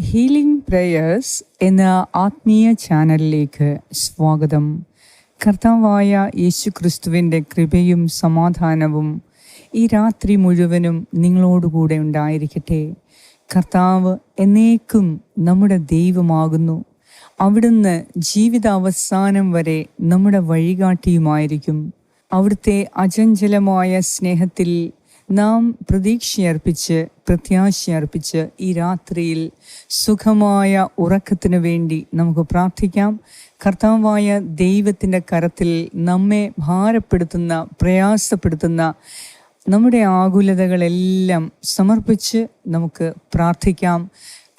Healing prayers എന്ന ആത്മീയ ചാനലിലേക്ക് സ്വാഗതം. കർത്താവായ യേശു ക്രിസ്തുവിന്റെ കൃപയും സമാധാനവും ഈ രാത്രി മുഴുവനും നിങ്ങളോടുകൂടെ ഉണ്ടായിരിക്കട്ടെ. കർത്താവ് എന്നേക്കും നമ്മുടെ ദൈവമാകുന്നു. അവിടുന്ന് ജീവിതാവസാനം വരെ നമ്മുടെ വഴികാട്ടിയുമായിരിക്കും. അവിടുത്തെ അചഞ്ചലമായ സ്നേഹത്തിൽ നാം പ്രതീക്ഷയർപ്പിച്ച് പ്രത്യാശയർപ്പിച്ച് ഈ രാത്രിയിൽ സുഖമായ ഉറക്കത്തിനു വേണ്ടി നമുക്ക് പ്രാർത്ഥിക്കാം. കർത്താവായ ദൈവത്തിന്റെ കരത്തിൽ നമ്മെ ഭാരപ്പെടുത്തുന്ന പ്രയാസപ്പെടുത്തുന്ന നമ്മുടെ ആകുലതകളെല്ലാം സമർപ്പിച്ച് നമുക്ക് പ്രാർത്ഥിക്കാം.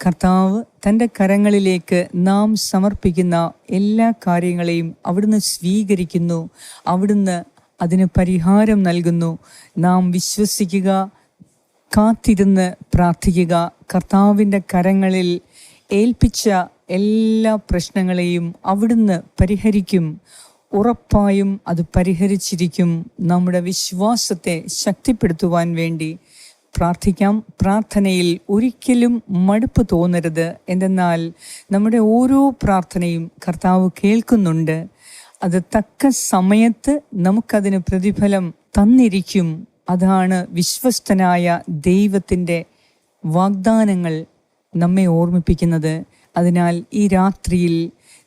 കർത്താവ് തന്റെ കരങ്ങളിലേക്ക് നാം സമർപ്പിക്കുന്ന എല്ലാ കാര്യങ്ങളെയും അവിടുന്ന് സ്വീകരിക്കുന്നു. അവിടുന്ന് അതിന് പരിഹാരം നൽകുന്നു. നാം വിശ്വസിക്കുക കാത്തിരുന്ന് പ്രാർത്ഥിക്കുക. കർത്താവിന്റെ കരങ്ങളിൽ ഏൽപ്പിച്ച എല്ലാ പ്രശ്നങ്ങളെയും അവിടുന്ന് പരിഹരിക്കും. ഉറപ്പായും അത് പരിഹരിച്ചിരിക്കും. നമ്മുടെ വിശ്വാസത്തെ ശക്തിപ്പെടുത്തുവാൻ വേണ്ടി പ്രാർത്ഥിക്കാം. പ്രാർത്ഥനയിൽ ഒരിക്കലും മടുപ്പ് തോന്നരുത്. എന്തെന്നാൽ നമ്മുടെ ഓരോ പ്രാർത്ഥനയും കർത്താവ് കേൾക്കുന്നുണ്ട്. അത് തക്ക സമയത്ത് നമുക്കതിന് പ്രതിഫലം തന്നിരിക്കും. അതാണ് വിശ്വസ്തനായ ദൈവത്തിന്റെ വാഗ്ദാനങ്ങൾ നമ്മെ ഓർമ്മിപ്പിക്കുന്നത്. അതിനാൽ ഈ രാത്രിയിൽ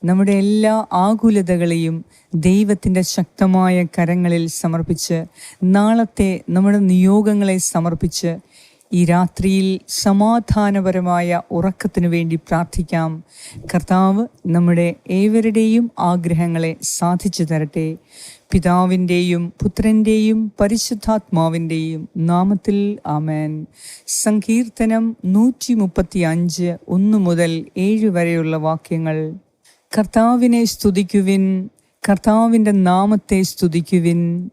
നമ്മുടെ എല്ലാ ആകുലതകളെയും ദൈവത്തിന്റെ ശക്തമായ കരങ്ങളിൽ സമർപ്പിച്ച് നാളത്തെ നമ്മുടെ നിയോഗങ്ങളെ സമർപ്പിച്ച് ഈ രാത്രിയിൽ സമാധാനപരമായ ഉറക്കത്തിനു വേണ്ടി പ്രാർത്ഥിക്കാം. കർത്താവ് നമ്മുടെ ഏവരുടെയും ആഗ്രഹങ്ങളെ സാധിച്ചു തരട്ടെ. പിതാവിന്റെയും പുത്രന്റെയും പരിശുദ്ധാത്മാവിന്റെയും നാമത്തിൽ ആമേൻ. സങ്കീർത്തനം നൂറ്റി മുപ്പത്തി അഞ്ച് ഒന്ന് മുതൽ ഏഴ് വരെയുള്ള വാക്യങ്ങൾ. കർത്താവിനെ സ്തുതിക്കുവിൻ. കർത്താവിന്റെ നാമത്തെ സ്തുതിക്കുവിൻ.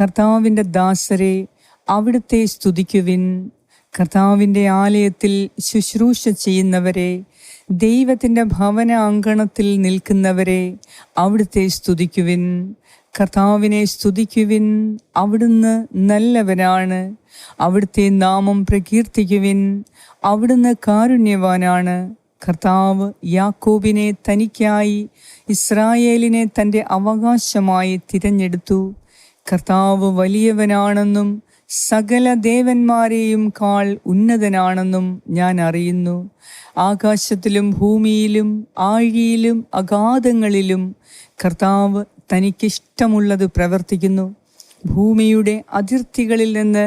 കർത്താവിന്റെ ദാസരെ അവിടുത്തെ സ്തുതിക്കുവിൻ. കർത്താവിന്റെ ആലയത്തിൽ ശുശ്രൂഷ ചെയ്യുന്നവരെ ദൈവത്തിന്റെ ഭവന അങ്കണത്തിൽ നിൽക്കുന്നവരെ അവിടുത്തെ സ്തുതിക്കുവിൻ. കർത്താവിനെ സ്തുതിക്കുവിൻ. അവിടുന്ന് നല്ലവനാണ് അവിടുത്തെ നാമം പ്രകീർത്തിക്കുവിൻ. അവിടുന്ന് കാരുണ്യവാനാണ്. കർത്താവ് യാക്കോബിനെ തനിക്കായി ഇസ്രായേലിനെ തന്റെ അവകാശമായി തിരഞ്ഞെടുത്തു. കർത്താവ് വലിയവനാണെന്നും സകല ദേവന്മാരെയും കാൾ ഉന്നതനാണെന്നും ഞാൻ അറിയുന്നു. ആകാശത്തിലും ഭൂമിയിലും ആഴിയിലും അഗാധങ്ങളിലും കർത്താവ് തനിക്കിഷ്ടമുള്ളത് പ്രവർത്തിക്കുന്നു. ഭൂമിയുടെ അതിർത്തികളിൽ നിന്ന്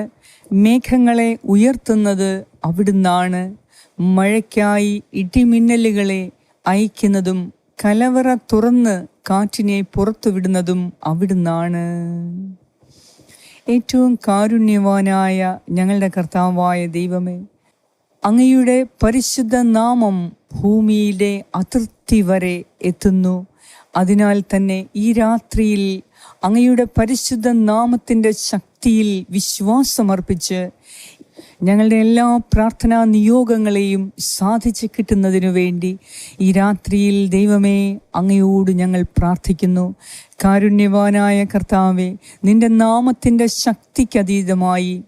മേഘങ്ങളെ ഉയർത്തുന്നത് അവിടുന്നാണ്. മഴയ്ക്കായി ഇടിമിന്നലുകളെ അയക്കുന്നതും കലവറ തുറന്ന് കാറ്റിനെ പുറത്തുവിടുന്നതും അവിടുന്നാണ്. ഏറ്റവും കാരുണ്യവാനായ ഞങ്ങളുടെ കർത്താവായ ദൈവമേ അങ്ങയുടെ പരിശുദ്ധ നാമം ഭൂമിയിലെ അതിർത്തി വരെ എത്തുന്നു. അതിനാൽ തന്നെ ഈ രാത്രിയിൽ അങ്ങയുടെ പരിശുദ്ധ നാമത്തിന്റെ ശക്തിയിൽ വിശ്വാസമർപ്പിച്ച് ഞങ്ങളുടെ എല്ലാ പ്രാർത്ഥനാ നിയോഗങ്ങളെയും സാധിച്ചു കിട്ടുന്നതിനു വേണ്ടി ഈ രാത്രിയിൽ ദൈവമേ അങ്ങയോട് ഞങ്ങൾ പ്രാർത്ഥിക്കുന്നു. കാരുണ്യവാനായ കർത്താവെ നിന്റെ നാമത്തിന്റെ ശക്തിക്കതീതമായി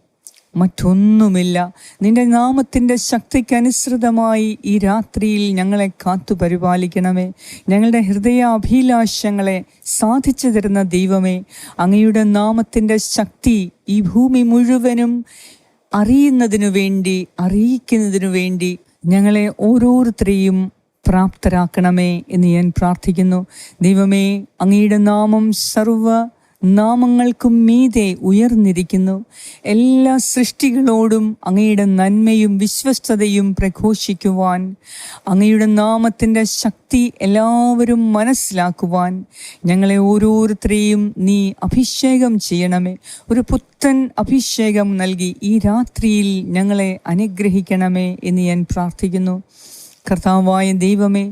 മറ്റൊന്നുമില്ല. നിന്റെ നാമത്തിന്റെ ശക്തിക്കനുസൃതമായി ഈ രാത്രിയിൽ ഞങ്ങളെ കാത്തു പരിപാലിക്കണമേ. ഞങ്ങളുടെ ഹൃദയ അഭിലാഷങ്ങളെ സാധിച്ചു തരുന്ന ദൈവമേ അങ്ങയുടെ നാമത്തിന്റെ ശക്തി ഈ ഭൂമി മുഴുവനും അറിയുന്നതിനു വേണ്ടി അറിയിക്കുന്നതിനു വേണ്ടി ഞങ്ങളെ ഓരോരുത്തരെയും പ്രാപ്തരാക്കണമേ എന്ന് ഞാൻ പ്രാർത്ഥിക്കുന്നു. ദൈവമേ അങ്ങയുടെ നാമം സർവ നാമങ്ങൾക്കും മീതെ ഉയർന്നിരിക്കുന്നു. എല്ലാ സൃഷ്ടികളോടും അങ്ങയുടെ നന്മയും വിശ്വസ്തതയും പ്രഘോഷിക്കുവാൻ അങ്ങയുടെ നാമത്തിന്റെ ശക്തി എല്ലാവരും മനസ്സിലാക്കുവാൻ ഞങ്ങളെ ഓരോരുത്തരെയും നീ അഭിഷേകം ചെയ്യണമേ. ഒരു പുത്തൻ അഭിഷേകം നൽകി ഈ രാത്രിയിൽ ഞങ്ങളെ അനുഗ്രഹിക്കണമേ എന്ന് ഞാൻ പ്രാർത്ഥിക്കുന്നു. കർത്താവായ ദൈവമേ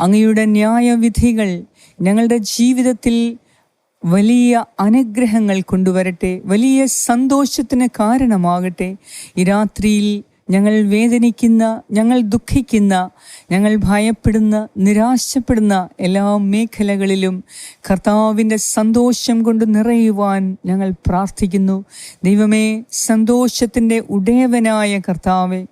അങ്ങയുടെ ന്യായവിധികൾ ഞങ്ങളുടെ ജീവിതത്തിൽ വലിയ അനുഗ്രഹങ്ങൾ കൊണ്ടുവരട്ടെ വലിയ സന്തോഷത്തിന് കാരണമാകട്ടെ. ഈ രാത്രിയിൽ ഞങ്ങൾ വേദനിക്കുന്ന ഞങ്ങൾ ദുഃഖിക്കുന്ന ഞങ്ങൾ ഭയപ്പെടുന്ന നിരാശപ്പെടുന്ന എല്ലാ മേഖലകളിലും കർത്താവിന്റെ സന്തോഷം കൊണ്ട് നിറയുവാൻ ഞങ്ങൾ പ്രാർത്ഥിക്കുന്നു. ദൈവമേ സന്തോഷത്തിന്റെ ഉടയവനായ കർത്താവെ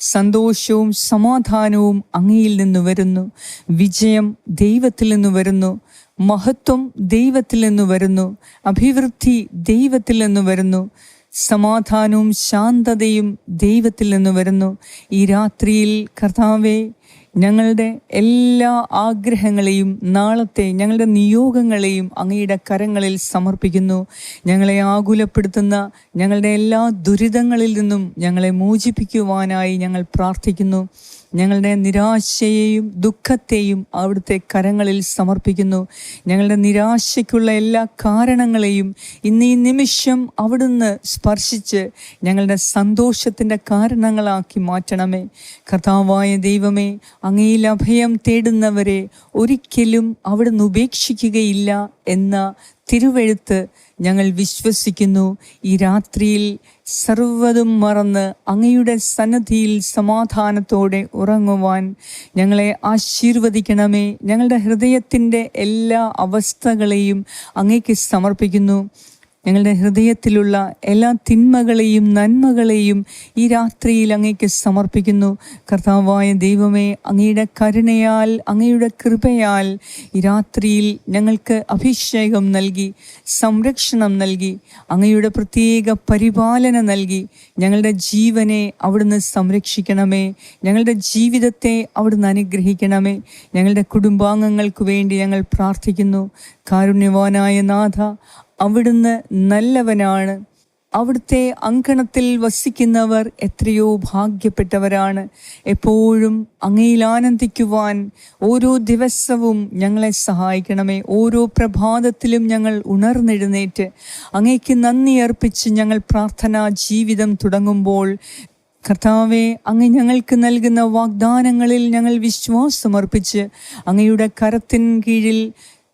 സന്തോഷവും സമാധാനവും അങ്ങയിൽ നിന്ന് വരുന്നു. വിജയം ദൈവത്തിൽ നിന്ന് വരുന്നു. മഹത്വം ദൈവത്തിൽ നിന്ന് വരുന്നു. അഭിവൃദ്ധി ദൈവത്തിൽ നിന്ന് വരുന്നു. സമാധാനവും ശാന്തതയും ദൈവത്തിൽ നിന്ന് വരുന്നു. ഈ രാത്രിയിൽ കർത്താവെ ഞങ്ങളുടെ എല്ലാ ആഗ്രഹങ്ങളെയും നാളത്തെ ഞങ്ങളുടെ നിയോഗങ്ങളെയും അങ്ങയുടെ കരങ്ങളിൽ സമർപ്പിക്കുന്നു. ഞങ്ങളെ ആകുലപ്പെടുത്തുന്ന ഞങ്ങളുടെ എല്ലാ ദുരിതങ്ങളിൽ നിന്നും ഞങ്ങളെ മോചിപ്പിക്കുവാനായി ഞങ്ങൾ പ്രാർത്ഥിക്കുന്നു. ഞങ്ങളുടെ നിരാശയെയും ദുഃഖത്തെയും അവിടുത്തെ കരങ്ങളിൽ സമർപ്പിക്കുന്നു. ഞങ്ങളുടെ നിരാശയ്ക്കുള്ള എല്ലാ കാരണങ്ങളെയും ഇന്ന് ഈ നിമിഷം അവിടുന്ന് സ്പർശിച്ച് ഞങ്ങളുടെ സന്തോഷത്തിന്റെ കാരണങ്ങളാക്കി മാറ്റണമേ. കർത്താവായ ദൈവമേ അങ്ങയിൽ അഭയം തേടുന്നവരെ ഒരിക്കലും അവിടുന്ന് ഉപേക്ഷിക്കുകയില്ല എന്ന തിരുവെഴുത്ത് ഞങ്ങൾ വിശ്വസിക്കുന്നു. ഈ രാത്രിയിൽ സർവതും മറന്ന് അങ്ങയുടെ സന്നദ്ധിയിൽ സമാധാനത്തോടെ ഉറങ്ങുവാൻ ഞങ്ങളെ ആശീർവദിക്കണമേ. ഞങ്ങളുടെ ഹൃദയത്തിന്റെ എല്ലാ അവസ്ഥകളെയും അങ്ങേക്ക് സമർപ്പിക്കുന്നു. ഞങ്ങളുടെ ഹൃദയത്തിലുള്ള എല്ലാ തിന്മകളെയും നന്മകളെയും ഈ രാത്രിയിൽ അങ്ങേക്ക് സമർപ്പിക്കുന്നു. കർത്താവായ ദൈവമേ അങ്ങയുടെ കരുണയാൽ അങ്ങയുടെ കൃപയാൽ ഈ രാത്രിയിൽ ഞങ്ങൾക്ക് അഭിഷേകം നൽകി സംരക്ഷണം നൽകി അങ്ങയുടെ പ്രത്യേക പരിപാലന നൽകി. ഞങ്ങളുടെ ജീവനെ അവിടുന്ന് സംരക്ഷിക്കണമേ. ഞങ്ങളുടെ ജീവിതത്തെ അവിടുന്ന് അനുഗ്രഹിക്കണമേ. ഞങ്ങളുടെ കുടുംബാംഗങ്ങൾക്ക് വേണ്ടി ഞങ്ങൾ പ്രാർത്ഥിക്കുന്നു. കാരുണ്യവാനായ നാഥ അവിടുന്ന് നല്ലവനാണ്. അവിടുത്തെ അങ്കണത്തിൽ വസിക്കുന്നവർ എത്രയോ ഭാഗ്യപ്പെട്ടവരാണ്. എപ്പോഴും അങ്ങയിൽ ആനന്ദിക്കുവാൻ ഓരോ ദിവസവും ഞങ്ങളെ സഹായിക്കണമേ. ഓരോ പ്രഭാതത്തിലും ഞങ്ങൾ ഉണർന്നെഴുന്നേറ്റ് അങ്ങേക്ക് നന്ദി അർപ്പിച്ച് ഞങ്ങൾ പ്രാർത്ഥനാ ജീവിതം തുടങ്ങുമ്പോൾ കർത്താവെ അങ്ങ് ഞങ്ങൾക്ക് നൽകുന്ന വാഗ്ദാനങ്ങളിൽ ഞങ്ങൾ വിശ്വാസമർപ്പിച്ച് അങ്ങയുടെ കരത്തിൻ കീഴിൽ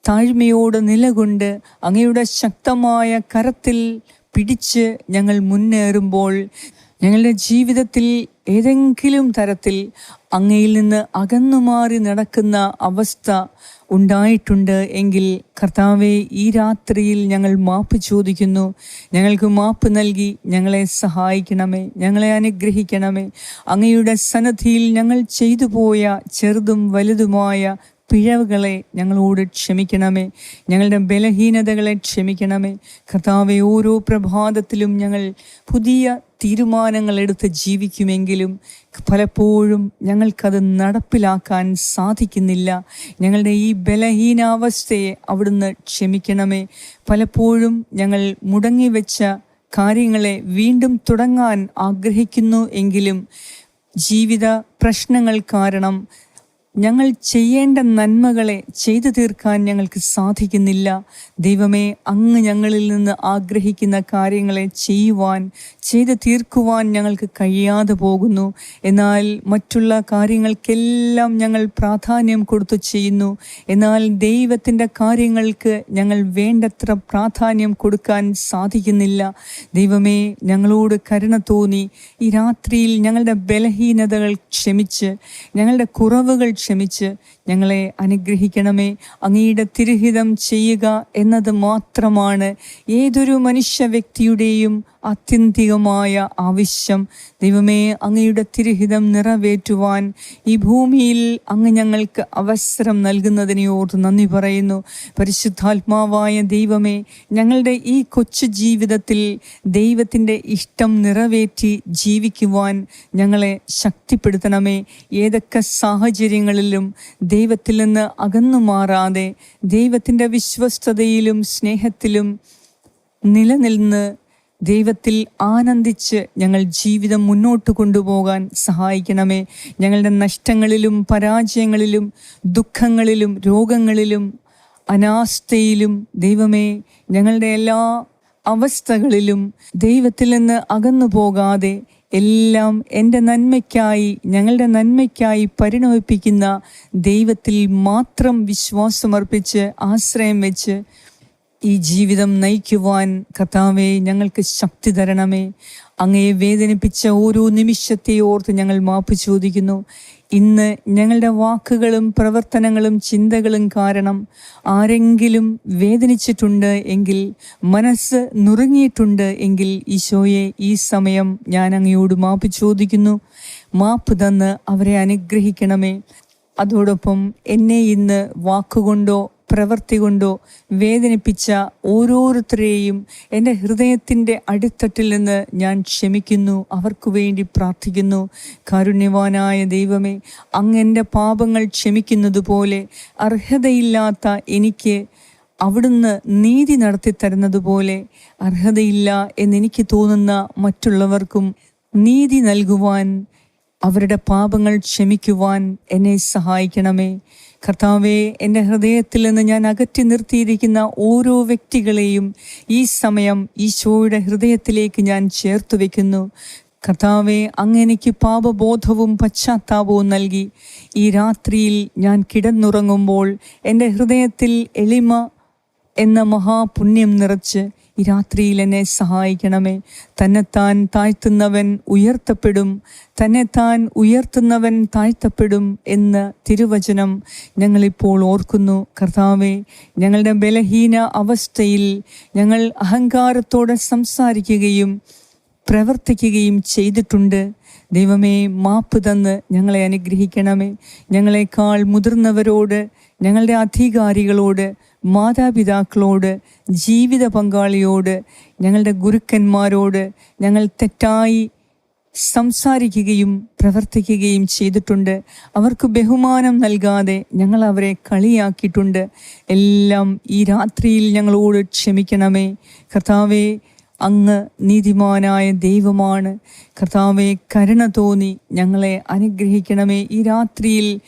താഴ്മയോട് നിലകൊണ്ട് അങ്ങയുടെ ശക്തമായ കരത്തിൽ പിടിച്ച് ഞങ്ങൾ മുന്നേറുമ്പോൾ ഞങ്ങളുടെ ജീവിതത്തിൽ ഏതെങ്കിലും തരത്തിൽ അങ്ങയിൽ നിന്ന് അകന്നുമാറി നടക്കുന്ന അവസ്ഥ ഉണ്ടായിട്ടുണ്ട് എങ്കിൽ കർത്താവെ ഈ രാത്രിയിൽ ഞങ്ങൾ മാപ്പ് ചോദിക്കുന്നു. ഞങ്ങൾക്ക് മാപ്പ് നൽകി ഞങ്ങളെ സഹായിക്കണമേ ഞങ്ങളെ അനുഗ്രഹിക്കണമേ. അങ്ങയുടെ സന്നദ്ധിയിൽ ഞങ്ങൾ ചെയ്തു പോയ ചെറുതും വലുതുമായ പിഴവുകളെ ഞങ്ങളോട് ക്ഷമിക്കണമേ. ഞങ്ങളുടെ ബലഹീനതകളെ ക്ഷമിക്കണമേ. കർത്താവെ ഓരോ പ്രഭാതത്തിലും ഞങ്ങൾ പുതിയ തീരുമാനങ്ങൾ എടുത്ത് ജീവിക്കുമെങ്കിലും പലപ്പോഴും ഞങ്ങൾക്കത് നടപ്പിലാക്കാൻ സാധിക്കുന്നില്ല. ഞങ്ങളുടെ ഈ ബലഹീനാവസ്ഥയെ അവിടുന്ന് ക്ഷമിക്കണമേ. പലപ്പോഴും ഞങ്ങൾ മുടങ്ങിവെച്ച കാര്യങ്ങളെ വീണ്ടും തുടങ്ങാൻ ആഗ്രഹിക്കുന്നു എങ്കിലും ജീവിത പ്രശ്നങ്ങൾ കാരണം ഞങ്ങൾ ചെയ്യേണ്ട നന്മകളെ ചെയ്തു തീർക്കാൻ ഞങ്ങൾക്ക് സാധിക്കുന്നില്ല. ദൈവമേ അങ്ങ് ഞങ്ങളിൽ നിന്ന് ആഗ്രഹിക്കുന്ന കാര്യങ്ങളെ ചെയ്യുവാൻ ചെയ്തു തീർക്കുവാൻ ഞങ്ങൾക്ക് കഴിയാതെ പോകുന്നു. എന്നാൽ മറ്റുള്ള കാര്യങ്ങൾക്കെല്ലാം ഞങ്ങൾ പ്രാധാന്യം കൊടുത്തു ചെയ്യുന്നു. എന്നാൽ ദൈവത്തിന്റെ കാര്യങ്ങൾക്ക് ഞങ്ങൾ വേണ്ടത്ര പ്രാധാന്യം കൊടുക്കാൻ സാധിക്കുന്നില്ല. ദൈവമേ ഞങ്ങളോട് കരുണ തോന്നി. ഈ രാത്രിയിൽ ഞങ്ങളുടെ ബലഹീനതകൾ ക്ഷമിച്ച് ഞങ്ങളുടെ കുറവുകൾ ക്ഷമിച്ച് ഞങ്ങളെ അനുഗ്രഹിക്കണമേ. അങ്ങയുടെ തിരുഹിതം ചെയ്യുക എന്നത് മാത്രമാണ് ഏതൊരു മനുഷ്യ വ്യക്തിയുടെയും ആത്യന്തികമായ ആവശ്യം. ദൈവമേ അങ്ങയുടെ തിരുഹിതം നിറവേറ്റുവാൻ ഈ ഭൂമിയിൽ അങ്ങ് ഞങ്ങൾക്ക് അവസരം നൽകുന്നതിനെ ഓർത്ത് നന്ദി പറയുന്നു. പരിശുദ്ധാത്മാവായ ദൈവമേ ഞങ്ങളുടെ ഈ കൊച്ചു ജീവിതത്തിൽ ദൈവത്തിന്റെ ഇഷ്ടം നിറവേറ്റി ജീവിക്കുവാൻ ഞങ്ങളെ ശക്തിപ്പെടുത്തണമേ. ഏതൊക്കെ സാഹചര്യങ്ങളിലും ദൈവത്തിൽ നിന്ന് അകന്നു മാറാതെ ദൈവത്തിന്റെ വിശ്വസ്തതയിലും സ്നേഹത്തിലും നിലനിന്ന് ദൈവത്തിൽ ആനന്ദിച്ച് ഞങ്ങൾ ജീവിതം മുന്നോട്ട് കൊണ്ടുപോകാൻ സഹായിക്കണമേ. ഞങ്ങളുടെ നഷ്ടങ്ങളിലും പരാജയങ്ങളിലും ദുഃഖങ്ങളിലും രോഗങ്ങളിലും അനാസ്ഥയിലും ദൈവമേ ഞങ്ങളുടെ എല്ലാ അവസ്ഥകളിലും ദൈവത്തിൽ നിന്ന് അകന്നു പോകാതെ എല്ലാം എന്റെ നന്മയ്ക്കായി ഞങ്ങളുടെ നന്മയ്ക്കായി പരിണമിപ്പിക്കുന്ന ദൈവത്തിൽ മാത്രം വിശ്വാസമർപ്പിച്ച് ആശ്രയം വെച്ച് ഈ ജീവിതം നയിക്കുവാൻ കർത്താവെ ഞങ്ങൾക്ക് ശക്തി തരണമേ. അങ്ങയെ വേദനിപ്പിച്ച ഓരോ നിമിഷത്തെ ഓർത്ത് ഞങ്ങൾ മാപ്പ് ചോദിക്കുന്നു. ഇന്ന് ഞങ്ങളുടെ വാക്കുകളും പ്രവർത്തനങ്ങളും ചിന്തകളും കാരണം ആരെങ്കിലും വേദനിച്ചിട്ടുണ്ട് എങ്കിൽ മനസ്സ് നുറുങ്ങിയിട്ടുണ്ട് എങ്കിൽ ഈശോയെ ഈ സമയം ഞാൻ അങ്ങയോട് മാപ്പ് ചോദിക്കുന്നു. മാപ്പ് തന്ന് അവരെ അനുഗ്രഹിക്കണമേ. അതോടൊപ്പം എന്നെ ഇന്ന് വാക്കുകൊണ്ടോ പ്രവൃത്തി കൊണ്ടോ വേദനിപ്പിച്ച ഓരോരുത്തരെയും എന്റെ ഹൃദയത്തിന്റെ അടിത്തട്ടിൽ നിന്ന് ഞാൻ ക്ഷമിക്കുന്നു അവർക്കു വേണ്ടി പ്രാർത്ഥിക്കുന്നു. കാരുണ്യവാനായ ദൈവമേ അങ്ങെന്റെ പാപങ്ങൾ ക്ഷമിക്കുന്നതുപോലെ അർഹതയില്ലാത്ത എനിക്ക് അവിടുന്ന് നീതി നടത്തി തരുന്നത് പോലെ അർഹതയില്ല എന്നെനിക്ക് തോന്നുന്ന മറ്റുള്ളവർക്കും നീതി നൽകുവാൻ അവരുടെ പാപങ്ങൾ ക്ഷമിക്കുവാൻ എന്നെ സഹായിക്കണമേ. കർത്താവെ എന്റെ ഹൃദയത്തിൽ നിന്ന് ഞാൻ അകറ്റി നിർത്തിയിരിക്കുന്ന ഓരോ വ്യക്തികളെയും ഈ സമയം ഈശോയുടെ ഹൃദയത്തിലേക്ക് ഞാൻ ചേർത്ത് വയ്ക്കുന്നു കർത്താവെ അങ്ങ് എനിക്ക് പാപബോധവും പശ്ചാത്താപവും നൽകി. ഈ രാത്രിയിൽ ഞാൻ കിടന്നുറങ്ങുമ്പോൾ എന്റെ ഹൃദയത്തിൽ എളിമ എന്ന മഹാപുണ്യം നിറച്ച് ഈ രാത്രിയിൽ എന്നെ സഹായിക്കണമേ. തന്നെത്താൻ താഴ്ത്തുന്നവൻ ഉയർത്തപ്പെടും. തന്നെത്താൻ ഉയർത്തുന്നവൻ താഴ്ത്തപ്പെടും എന്ന് തിരുവചനം ഞങ്ങളിപ്പോൾ ഓർക്കുന്നു. കർത്താവെ ഞങ്ങളുടെ ബലഹീന അവസ്ഥയിൽ ഞങ്ങൾ അഹങ്കാരത്തോടെ സംസാരിക്കുകയും പ്രവർത്തിക്കുകയും ചെയ്തിട്ടുണ്ട്. ദൈവമേ മാപ്പ് തന്ന് ഞങ്ങളെ അനുഗ്രഹിക്കണമേ. ഞങ്ങളെക്കാൾ മുതിർന്നവരോട് ഞങ്ങളുടെ അധികാരികളോട് മാതാപിതാക്കളോട് ജീവിത പങ്കാളിയോട് ഞങ്ങളുടെ ഗുരുക്കന്മാരോട് ഞങ്ങൾ തെറ്റായി സംസാരിക്കുകയും പ്രവർത്തിക്കുകയും ചെയ്തിട്ടുണ്ട്. അവർക്ക് ബഹുമാനം നൽകാതെ ഞങ്ങൾ അവരെ കളിയാക്കിയിട്ടുണ്ട്. എല്ലാം ഈ രാത്രിയിൽ ഞങ്ങളോട് ക്ഷമിക്കണമേ. കർത്താവെ അങ്ങ് നീതിമാനായ ദൈവമാണ്. കർത്താവെ കരുണ തോന്നി ഞങ്ങളെ അനുഗ്രഹിക്കണമേ. ഈ രാത്രിയിൽ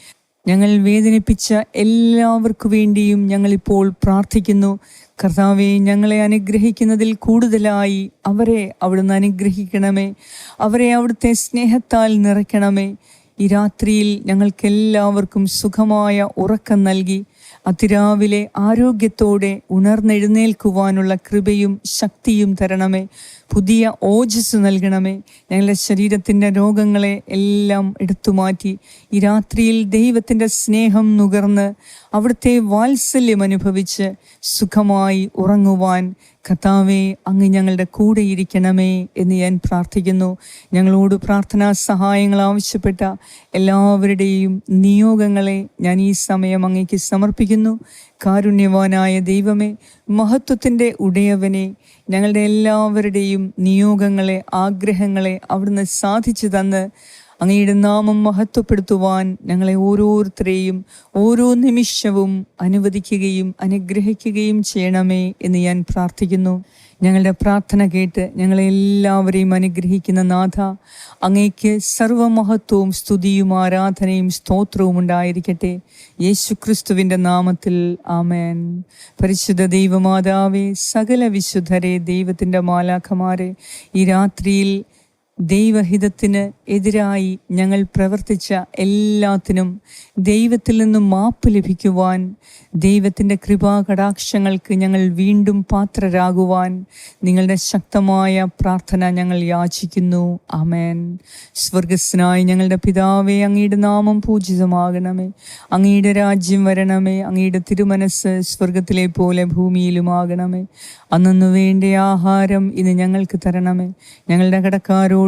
ഞങ്ങൾ വേദനിപ്പിച്ച എല്ലാവർക്കു വേണ്ടിയും ഞങ്ങളിപ്പോൾ പ്രാർത്ഥിക്കുന്നു. കർത്താവെ ഞങ്ങളെ അനുഗ്രഹിക്കുന്നതിൽ കൂടുതലായി അവരെ അവിടുന്ന് അനുഗ്രഹിക്കണമേ. അവരെ അവിടുത്തെ സ്നേഹത്താൽ നിറയ്ക്കണമേ. ഈ രാത്രിയിൽ ഞങ്ങൾക്കെല്ലാവർക്കും സുഖമായ ഉറക്കം നൽകി അതിരാവിലെ ആരോഗ്യത്തോടെ ഉണർന്നെഴുന്നേൽക്കുവാനുള്ള കൃപയും ശക്തിയും തരണമേ. പുതിയ ഓജസ് നൽകണമേ. ഞങ്ങളുടെ ശരീരത്തിന്റെ രോഗങ്ങളെ എല്ലാം എടുത്തു മാറ്റി. ഈ രാത്രിയിൽ ദൈവത്തിന്റെ സ്നേഹം നുകർന്ന് അവിടുത്തെ വാത്സല്യം അനുഭവിച്ച് സുഖമായി ഉറങ്ങുവാൻ കർത്താവെ അങ്ങ് ഞങ്ങളുടെ കൂടെ ഇരിക്കണമേ എന്ന് ഞാൻ പ്രാർത്ഥിക്കുന്നു. ഞങ്ങളോട് പ്രാർത്ഥനാ സഹായങ്ങൾ ആവശ്യപ്പെട്ട എല്ലാവരുടെയും നിയോഗങ്ങളെ ഞാൻ ഈ സമയം അങ്ങേക്ക് സമർപ്പിക്കുന്നു. കാരുണ്യവാനായ ദൈവമേ മഹത്വത്തിന്റെ ഉടയവനെ ഞങ്ങളുടെ എല്ലാവരുടെയും നിയോഗങ്ങളെ ആഗ്രഹങ്ങളെ അവിടുന്ന് സാധിച്ചു തന്ന് അങ്ങയുടെ നാമം മഹത്വപ്പെടുത്തുവാൻ ഞങ്ങളെ ഓരോരുത്തരെയും ഓരോ നിമിഷവും അനുവദിക്കുകയും അനുഗ്രഹിക്കുകയും ചെയ്യണമേ എന്ന് ഞാൻ പ്രാർത്ഥിക്കുന്നു. ഞങ്ങളുടെ പ്രാർത്ഥന കേട്ട് ഞങ്ങളെ എല്ലാവരെയും അനുഗ്രഹിക്കുന്ന നാഥ അങ്ങേക്ക് സർവമഹത്വവും സ്തുതിയും ആരാധനയും സ്തോത്രവും ഉണ്ടായിരിക്കട്ടെ. യേശു ക്രിസ്തുവിന്റെ നാമത്തിൽ ആമേൻ. പരിശുദ്ധ ദൈവമാതാവേ സകല വിശുദ്ധരെ ദൈവത്തിന്റെ മാലാഖമാരെ ഈ രാത്രിയിൽ ദൈവഹിതത്തിന് എതിരായി ഞങ്ങൾ പ്രവർത്തിച്ച എല്ലാത്തിനും ദൈവത്തിൽ നിന്നും മാപ്പ് ലഭിക്കുവാൻ ദൈവത്തിന്റെ കൃപാകടാക്ഷങ്ങൾക്ക് ഞങ്ങൾ വീണ്ടും പാത്രരാകുവാൻ നിങ്ങളുടെ ശക്തമായ പ്രാർത്ഥന ഞങ്ങൾ യാചിക്കുന്നു. അമേൻ സ്വർഗസ്നായി ഞങ്ങളുടെ പിതാവെ അങ്ങയുടെ നാമം പൂജിതമാകണമേ. അങ്ങയുടെ രാജ്യം വരണമേ. അങ്ങയുടെ തിരുമനസ് സ്വർഗത്തിലെ പോലെ ഭൂമിയിലുമാകണമേ. അന്നു വേണ്ട ആഹാരം ഇന്ന് ഞങ്ങൾക്ക് തരണമേ. ഞങ്ങളുടെ കടക്കാരോട്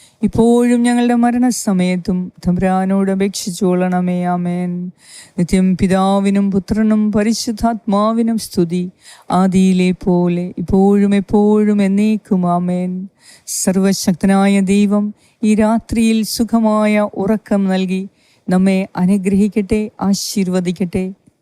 ഇപ്പോഴും ഞങ്ങളുടെ മരണസമയത്തും തമ്പുരാനോട് അപേക്ഷിച്ചോളണമേ ആമേൻ. നിത്യം പിതാവിനും പുത്രനും പരിശുദ്ധാത്മാവിനും സ്തുതി ആദിയിലെ പോലെ ഇപ്പോഴും എപ്പോഴും എന്നേക്കും ആമേൻ. സർവശക്തനായ ദൈവം ഈ രാത്രിയിൽ സുഖമായ ഉറക്കം നൽകി നമ്മെ അനുഗ്രഹിക്കട്ടെ ആശീർവദിക്കട്ടെ.